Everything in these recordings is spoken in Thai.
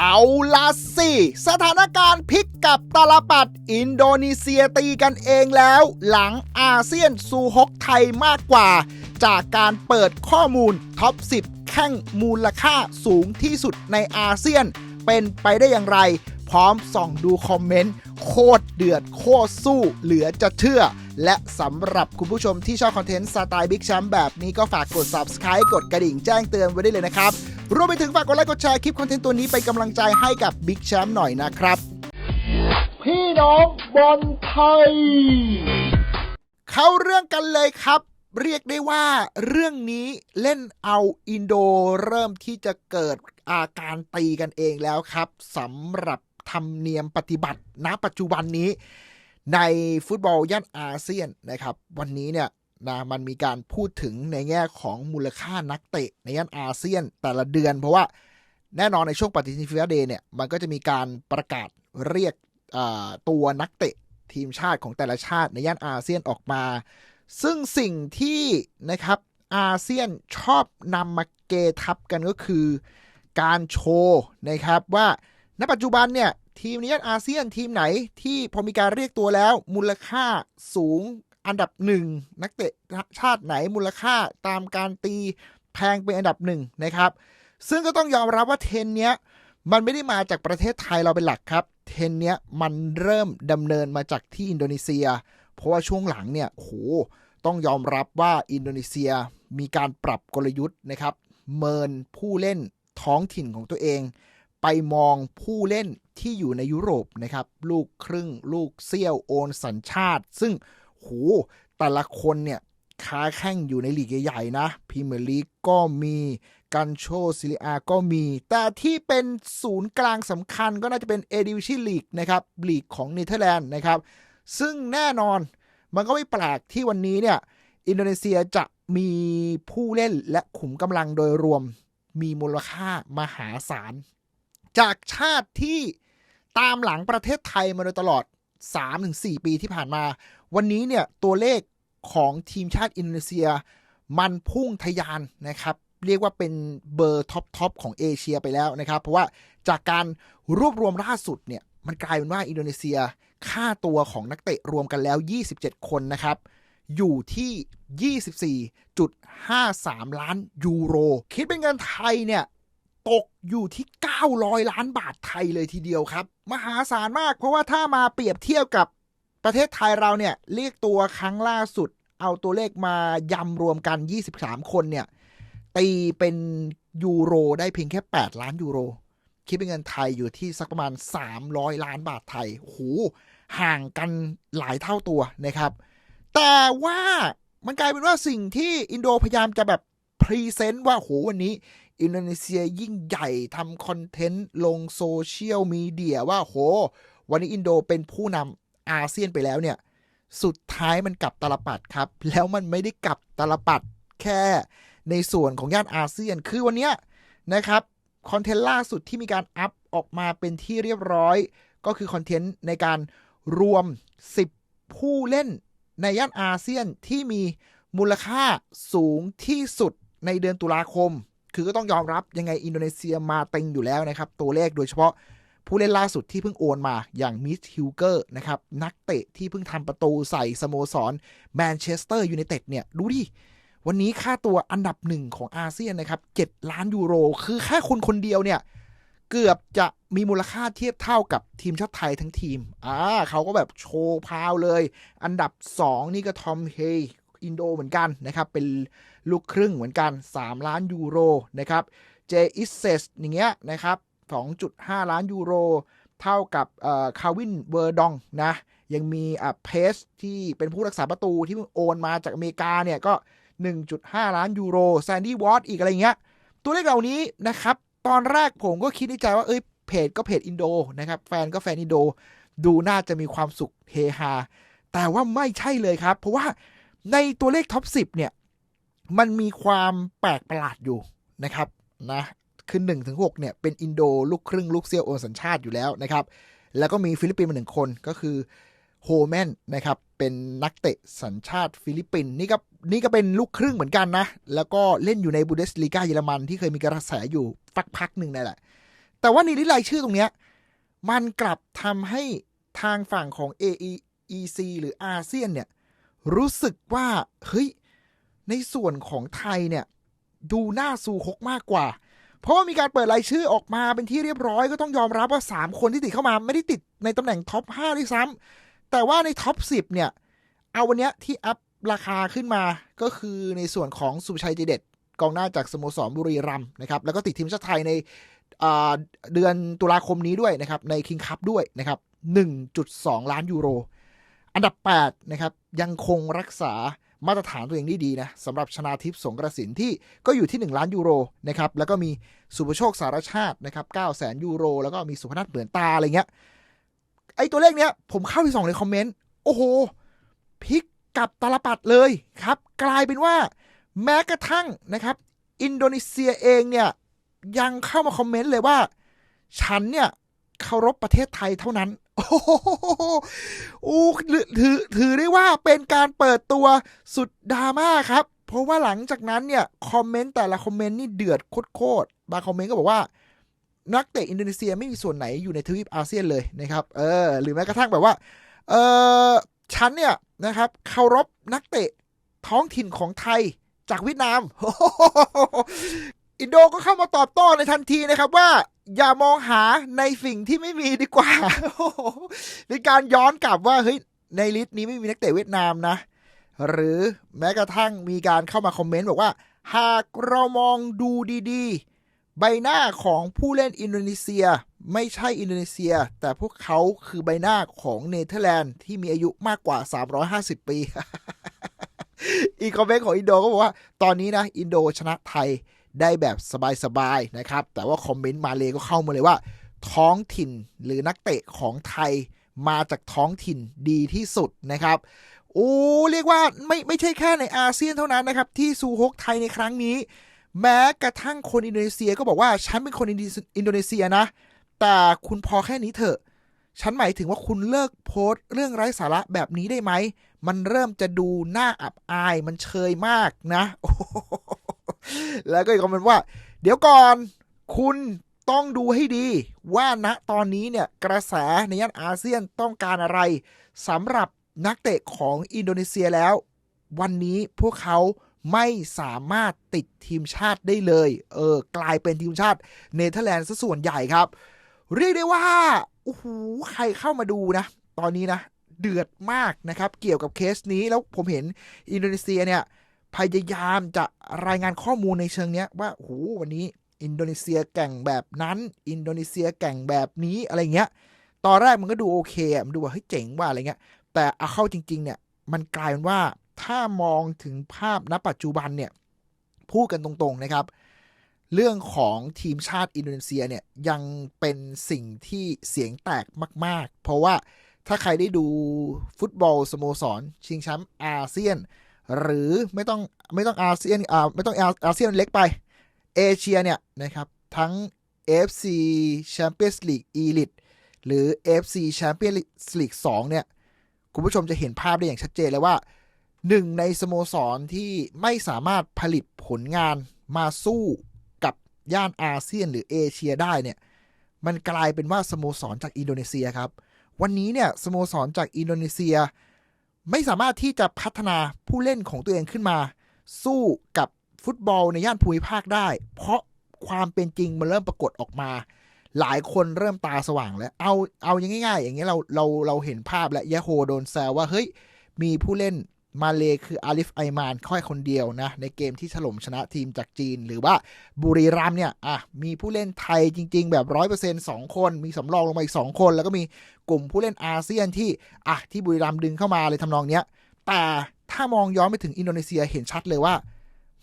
เอาละสิ สถานการณ์พลิกกับตาลปัด อินโดนีเซียตีกันเองแล้ว หลังอาเซียนสู่ฮกไทยมากกว่า จากการเปิดข้อมูลท็อป 10 แข่งมูลค่าสูงที่สุดในอาเซียน เป็นไปได้อย่างไร พร้อมส่องดูคอมเมนต์ โคตรเดือดโคตรสู้เหลือจะเชื่อ และสำหรับคุณผู้ชมที่ชอบคอนเทนต์สไตล์บิ๊กแชมป์แบบนี้ก็ฝากกด subscribe กดกระดิ่งแจ้งเตือนไว้ได้เลยนะครับ รวมไปถึงฝากกดไลค์กดแชร์คลิปคอนเทนต์ตัวนี้เป็นกำลังใจให้กับบิ๊กแชมป์หน่อยนะครับ พี่น้องบอลไทย เข้าเรื่องกันเลยครับ เรียกได้ว่าเรื่องนี้เล่นเอาอินโดเริ่มที่จะเกิดอาการตีกันเองแล้วครับสำหรับธรรมเนียมปฏิบัติณปัจจุบันนี้ ในฟุตบอลย่านอาเซียนนะครับ วันนี้เนี่ย นะมันมีการพูดถึงในแง่ของมูลค่านักเตะ ในย่านอาเซียนแต่ละเดือน เพราะว่าแน่นอนในช่วงปฏิทินฟิฟาเดย์เนี่ยมันก็จะมีการประกาศเรียกตัวนักเตะทีมชาติของแต่ละชาติในย่านอาเซียนออกมา ซึ่งสิ่งที่นะครับอาเซียนชอบนำมาเกทับกันก็คือ การโชว์นะครับว่าณปัจจุบันเนี่ยทีมในย่านอาเซียนทีมไหนที่พอมีการเรียกตัวแล้วมูลค่าสูง อันดับหนึ่งนักเตะชาติไหนมูลค่าตามการตีแพงเป็นอันดับหนึ่งนะครับ ซึ่งก็ต้องยอมรับว่าเทรนเนี้ยมันไม่ได้มาจากประเทศไทยเราเป็นหลักครับ เทรนเนี้ยมันเริ่มดำเนินมาจากที่อินโดนีเซีย เพราะว่าช่วงหลังเนี่ยโอ้โหต้องยอมรับว่าอินโดนีเซียมีการปรับกลยุทธ์นะครับ เมินผู้เล่นท้องถิ่นของตัวเอง ไปมองผู้เล่นที่อยู่ในยุโรปนะครับ ลูกครึ่ง ลูกเซี่ยวโอนสัญชาติ ซึ่ง โหแต่ละคนเนี่ยค้าแข่งอยู่ในลีกใหญ่ๆนะพรีเมียร์ลีกก็มีกันโชซิลิอาก็มี แต่ที่เป็นศูนย์กลางสำคัญก็น่าจะเป็นเอดิวิชิลีกนะครับลีกของเนเธอร์แลนด์นะครับซึ่งแน่นอนมันก็ไม่แปลกที่วันนี้เนี่ยอินโดนีเซียจะมีผู้เล่นและขุมกำลังโดยรวมมีมูลค่ามหาศาล จากชาติที่ตามหลังประเทศไทยมาโดยตลอด 3-4 ปีที่ผ่านมา วันนี้เนี่ยตัวเลขของทีมชาติอินโดนีเซีย มันพุ่งทะยานนะครับเรียกว่าเป็นเบอร์ท็อปทอปของเอเชียไปแล้วนะครับ เพราะว่าจากการรวบรวมล่าสุดเนี่ยมันกลายเป็นว่าอินโดนีเซียค่าตัวของนักเตะรวมกันแล้ว 27 คนนะครับ อยู่ที่ 24.53 ล้านยูโร คิดเป็นเงินไทยเนี่ย ตกอยู่ที่ 900 ล้านบาทไทยเลยทีเดียวครับ มหาศาลมากเพราะว่าถ้ามาเปรียบเทียบกับ ประเทศไทยเราเนี่ยเรียกตัวครั้งล่าสุด เอาตัวเลขมายำรวมกัน 23 คนเนี่ย ตีเป็นยูโรได้เพียงแค่ 8 ล้านยูโร คิดเป็นเงินไทยอยู่ที่สักประมาณ 300 ล้านบาทไทยโหห่างกันหลายเท่าตัวนะครับ แต่ว่ามันกลายเป็นว่าสิ่งที่อินโดพยายามจะแบบพรีเซนต์ว่าโหวันนี้อินโดนีเซียยิ่งใหญ่ทำคอนเทนต์ลงโซเชียลมีเดียว่าโห วันนี้อินโดเป็นผู้นำ อาเซียนไปแล้วเนี่ย สุดท้ายมันกลับตลปัดครับ แล้วมันไม่ได้กลับตลปัดแค่ในส่วนของย่านอาเซียน คือวันนี้นะครับคอนเทนต์ล่าสุดที่มีการอัพออกมาเป็นที่เรียบร้อย ก็คือคอนเทนต์ในการรวม 10 ผู้เล่นในย่านอาเซียนที่มีมูลค่าสูงที่สุดในเดือนตุลาคม คือก็ต้องยอมรับยังไงอินโดนีเซียมาเต็งอยู่แล้วนะครับ ตัวเลขโดยเฉพาะ ผู้เล่นล่าสุดที่เพิ่งโอนมาอย่างมิสฮิลเกอร์นะครับ นักเตะที่เพิ่งทำประตูใส่สโมสรแมนเชสเตอร์ยูไนเต็ดเนี่ย ดูดิ วันนี้ค่าตัวอันดับหนึ่งของอาเซียนนะครับ 7 ล้านยูโร คือแค่คนคนเดียวเนี่ย เกือบจะมีมูลค่าเทียบเท่ากับทีมชาติไทยทั้งทีม อ่าเขาก็แบบโชว์พาวเลย อันดับ 2 นี่ก็ทอมเฮย์อินโดเหมือนกันนะครับ เป็นลูกครึ่งเหมือนกัน 3 ล้านยูโรนะครับ เจอิสเซสอย่างเงี้ยนะครับ 2.5 ล้านยูโร เท่ากับคาวินเวอร์ดองนะยังมีอะเพสที่เป็นผู้รักษาประตูที่โอนมาจากอเมริกาเนี่ยก็ 1.5 ล้านยูโรแซนดี้วอตอีกอะไรเงี้ย ตัวเลขเหล่านี้นะครับ ตอนแรกผมก็คิดในใจว่าเอ้ยเพจก็เพจอินโดนะครับ แฟนก็แฟนอินโด ดูน่าจะมีความสุขเฮฮา แต่ว่าไม่ใช่เลยครับ เพราะว่าในตัวเลขท็อป 10 เนี่ย มันมีความแปลกประหลาดอยู่นะครับนะ คือ1ถึง6เนี่ยเป็นอินโดลูกครึ่งลูกเซียวโอนสัญชาติอยู่แล้วนะครับ แล้วก็มีฟิลิปปินส์มาหนึ่งคนก็คือโฮแมนนะครับเป็นนักเตะสัญชาติฟิลิปปินส์นี่ก็นี่ก็เป็นลูกครึ่งเหมือนกันนะ แล้วก็เล่นอยู่ในบูเดสลีกาเยอรมันที่เคยมีกระแสอยู่ฟักพักหนึ่งนั่นแหละ แต่ว่าในลิสต์รายชื่อตรงเนี้ยมันกลับทำให้ทางฝั่งของ AEC หรืออาเซียนเนี่ยรู้สึกว่าเฮ้ยในส่วนของไทยเนี่ยดูหน่าซูฮกมากกว่า เพราะว่ามีการเปิดรายชื่อออกมาเป็นที่เรียบร้อยก็ต้องยอมรับว่า 3 คนที่ติดเข้ามาไม่ได้ติดในตำแหน่งท็อป5ด้วยซ้ำแต่ว่าในท็อป10 เนี่ย เอาวันเนี้ยที่อัพราคาขึ้นมาก็คือในส่วนของสุชัยเจเด็ดกองหน้าจากสโมสรบุรีรัมย์นะครับแล้วก็ติดทีมชาติไทยในเดือนตุลาคมนี้ด้วยนะครับในคิงคัพด้วยนะครับ1.2 ล้านยูโร อันดับ8นะครับยังคงรักษา มาตรฐานตัวเองได้ดีนะสำหรับชนาทิพย์สงกระสินที่ก็อยู่ที่ 1 ล้านยูโรนะครับแล้วก็มีสุภโชคสารชาตินะครับ9แสนยูโร แล้วก็มีสุพนัทเหมือนตาอะไรเงี้ยไอตัวเลขเนี้ยผมเข้าไปส่องในคอมเมนต์โอ้โหพลิกกับตลปัดเลยครับ กลายเป็นว่าแม้กระทั่งนะครับ อินโดนีเซียเองเนี่ยยังเข้ามาคอมเมนต์เลยว่า ฉันเนี่ยเคารพประเทศไทยเท่านั้น โอ้โหถือถือได้ว่าเป็นการเปิดตัวสุดดราม่าครับ เพราะว่าหลังจากนั้นเนี่ย คอมเมนต์แต่ละคอมเมนต์นี่เดือดโคตรๆบางคอมเมนต์ก็บอกว่า นักเตะอินโดนีเซียไม่มีส่วนไหนอยู่ในทวีปอาเซียนเลยนะครับ เออ หรือแม้กระทั่งแบบว่า เออฉันเนี่ยนะครับเคารพนักเตะท้องถิ่นของไทยจากเวียดนามอินโดก็เข้ามาตอบโต้ในทันทีนะครับว่า อย่ามองหาในสิ่งที่ไม่มีดีกว่าในการย้อนกลับว่าเฮ้ยในลิสต์นี้ไม่มีนักเตะเวียดนามนะ หรือแม้กระทั่งมีการเข้ามาคอมเมนต์บอกว่า หากเรามองดูดีๆ ใบหน้าของผู้เล่นอินโดนีเซีย ไม่ใช่อินโดนีเซีย แต่พวกเขาคือใบหน้าของเนเธอร์แลนด์ที่มีอายุมากกว่า 350 ปี อีกคอมเมนต์ของอินโดก็บอกว่า ตอนนี้นะ อินโดชนะไทย ได้แบบสบายๆนะครับ แต่ว่าคอมเมนต์มาเลยก็เข้ามาเลยว่า ท้องถิ่นหรือนักเตะของไทยมาจากท้องถิ่นดีที่สุดนะครับโอ้เรียกว่าไม่ไม่ใช่แค่ในอาเซียนเท่านั้นนะครับ ที่ซูฮกไทยในครั้งนี้ แม้กระทั่งคนอินโดนีเซียก็บอกว่าฉันเป็นคนอินโดนีเซียนะ แต่คุณพอแค่นี้เถอะ ฉันหมายถึงว่าคุณเลิกโพสต์เรื่องไร้สาระแบบนี้ได้ไหม มันเริ่มจะดูน่าอับอายมันเชยมากนะ แล้วก็อีกคอมเมนต์ว่า เดี๋ยวก่อนคุณต้องดูให้ดี ว่าณตอนนี้เนี่ยกระแสในย่านอาเซียนต้องการอะไรสำหรับนักเตะของอินโดนีเซียแล้ว วันนี้พวกเขาไม่สามารถติดทีมชาติได้เลย เออกลายเป็นทีมชาติเนเธอร์แลนด์ซะส่วนใหญ่ครับ เรียกได้ว่าโอ้โหใครเข้ามาดูนะ ตอนนี้นะ เดือดมากนะครับ เกี่ยวกับเคสนี้แล้วผมเห็นอินโดนีเซียเนี่ย พยายามจะรายงานข้อมูลในเชิงเนี้ยว่าโหวันนี้อินโดนีเซียแก่งแบบนั้น อินโดนีเซียแก่งแบบนี้อะไรเงี้ย ตอนแรกมันก็ดูโอเคมันดูว่าเฮ้ยเจ๋งว่าอะไรเงี้ย แต่เอาเข้าจริง ๆ เนี่ยมันกลายเป็นว่าถ้ามองถึงภาพณปัจจุบันเนี่ยพูดกันตรงๆนะครับ เรื่องของทีมชาติอินโดนีเซียเนี่ยยังเป็นสิ่งที่เสียงแตกมาก ๆ เพราะว่าถ้าใครได้ดูฟุตบอลสโมสร ชิงแชมป์อาเซียน หรือไม่ต้องไม่ต้องอาเซียนอ่าไม่ต้องอาเซียนเล็กไปเอเชียเนี่ยนะครับทั้ง FC Champions League Elite หรือ FC Champions League 2เนี่ยคุณผู้ชมจะเห็นภาพได้อย่างชัดเจนเลยว่าหนึ่งในสโมสรที่ไม่สามารถผลิตผลงานมาสู้กับย่านอาเซียนหรือเอเชียได้เนี่ยมันกลายเป็นว่าสโมสรจากอินโดนีเซียครับ วันนี้เนี่ยสโมสรจากอินโดนีเซีย ไม่สามารถที่จะพัฒนาผู้เล่นของตัวเองขึ้นมา สู้กับฟุตบอลในย่านภูมิภาคได้ เพราะความเป็นจริงมันเริ่มปรากฏออกมา หลายคนเริ่มตาสว่างแล้ว เอาเอาอย่างง่าย ๆ อย่างเงี้ยเราเราเราเห็นภาพและยะโฮโดนแซวว่าเฮ้ยมีผู้เล่น มาเลคืออาลิฟไอมานค่อยคนเดียวนะ ในเกมที่ถล่มชนะทีมจากจีน หรือว่าบุรีรัมเนี่ยอะมีผู้เล่นไทยจริง ๆ แบบร้อยเปอร์เซ็นต์สองคน มีสำรองลงมาอีกสองคน แล้วก็มีกลุ่มผู้เล่นอาเซียนที่อะที่บุรีรัมดึงเข้ามาเลยทำนองเนี้ยแต่ถ้ามองย้อนไปถึงอินโดนีเซียเห็นชัดเลยว่า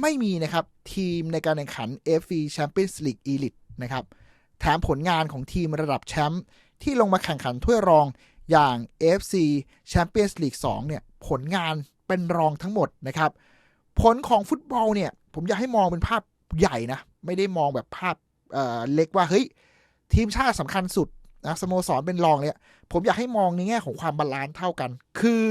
ไม่มีนะครับทีมในการแข่งขัน f อ Champions League Elite นะครับแถมผลงานของทีมระดับแชมป์ที่ลงมาแข่งขันถ้วยรองอย่าง FC Champions League 2เนี่ยผลงาน เป็นรองทั้งหมดนะครับ ผลของฟุตบอลเนี่ย ผมอยากให้มองเป็นภาพใหญ่นะ ไม่ได้มองแบบภาพเเล็กว่าเฮ้ยทีมชาติสำคัญสุดนะสโมสรเป็นรองเนี่ย ผมอยากให้มองในแง่ของความบาลานซ์เท่ากัน คือ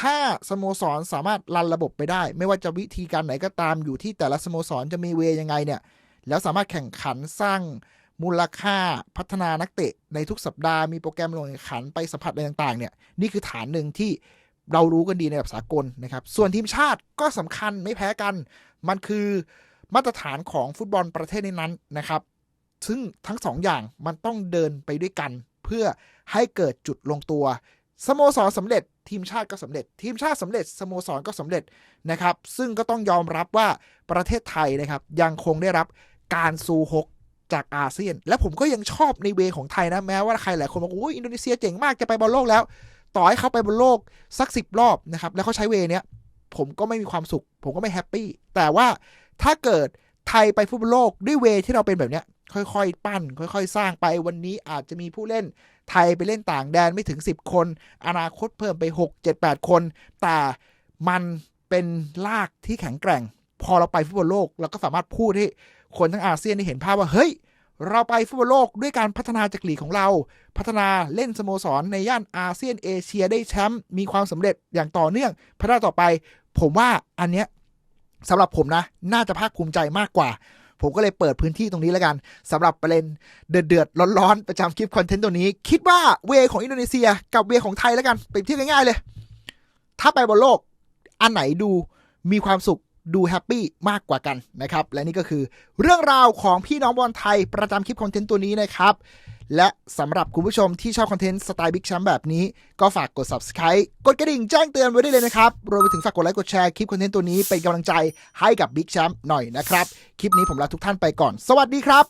ถ้าสโมสรสามารถรันระบบไปได้ ไม่ว่าจะวิธีการไหนก็ตามอยู่ที่แต่ละสโมสรจะมีเวยังไงเนี่ย แล้วสามารถแข่งขันสร้างมูลค่าพัฒนานักเตะในทุกสัปดาห์มีโปรแกรมลงแข่งขันไปสัมผัสอะไรต่างๆเนี่ยนี่คือฐานหนึ่งที่ เรารู้กันดีในระดับสากลนะครับ ส่วนทีมชาติก็สำคัญไม่แพ้กัน มันคือมาตรฐานของฟุตบอลประเทศนั้นๆนะครับ ซึ่งทั้งสองอย่างมันต้องเดินไปด้วยกัน เพื่อให้เกิดจุดลงตัว สโมสรสำเร็จ ทีมชาติก็สำเร็จ ทีมชาติสำเร็จสโมสรก็สำเร็จนะครับ ซึ่งก็ต้องยอมรับว่าประเทศไทยนะครับ ยังคงได้รับการซูฮกจากอาเซียน และผมก็ยังชอบในเวของไทยนะแม้ว่าใครหลายคนบอกโอ้ยอินโดนีเซียเจ๋งมากจะไปบอลโลกแล้ว ต่อให้เขาไปบอลโลกสักสิบรอบนะครับ แล้วเขาใช้เวเนี้ย ผมก็ไม่มีความสุข ผมก็ไม่แฮปปี้ แต่ว่าถ้าเกิดไทยไปฟุตบอลโลกด้วยเวที่เราเป็นแบบเนี้ย ค่อยๆ ปั้น ค่อย ๆ สร้างไปวันนี้อาจจะมีผู้เล่นไทยไปเล่นต่างแดนไม่ถึง 10 คน อนาคตเพิ่มไป 6 7 8 คน แต่มันเป็นลากที่แข็งแกร่ง พอเราไปฟุตบอลโลกเราก็สามารถพูดให้คนทั้งอาเซียนได้เห็นภาพว่าเฮ้ย เราไปฟุตบอลโลกด้วยการพัฒนาจากลีกของเรา พัฒนาเล่นสโมสรในย่านอาเซียนเอเชียได้แชมป์มีความสำเร็จอย่างต่อเนื่อง พัฒนาต่อไป ผมว่าอันเนี้ยสำหรับผมนะ น่าจะภาคภูมิใจมากกว่า ผมก็เลยเปิดพื้นที่ตรงนี้แล้วกันสำหรับประเด็นเดือดเดือดๆร้อนๆประจำคลิปคอนเทนต์ตัวนี้ คิดว่าเวของอินโดนีเซีย กับเวของไทยแล้วกันเปรียบเทียบง่ายๆเลย ถ้าไปบนโลกอันไหนดูมีความสุข ดูแฮปปี้มากกว่ากันนะครับ และนี่ก็คือเรื่องราวของพี่น้องบอลไทยประจำคลิปคอนเทนต์ตัวนี้นะครับ และสำหรับคุณผู้ชมที่ชอบคอนเทนต์สไตล์บิ๊กแชมป์แบบนี้ ก็ฝากกด subscribe กดกระดิ่งแจ้งเตือนไว้ได้เลยนะครับ รวมไปถึงฝากกดไลค์กดแชร์คลิปคอนเทนต์ตัวนี้เป็นกำลังใจให้กับบิ๊กแชมป์หน่อยนะครับ คลิปนี้ผมลาทุกท่านไปก่อน สวัสดีครับ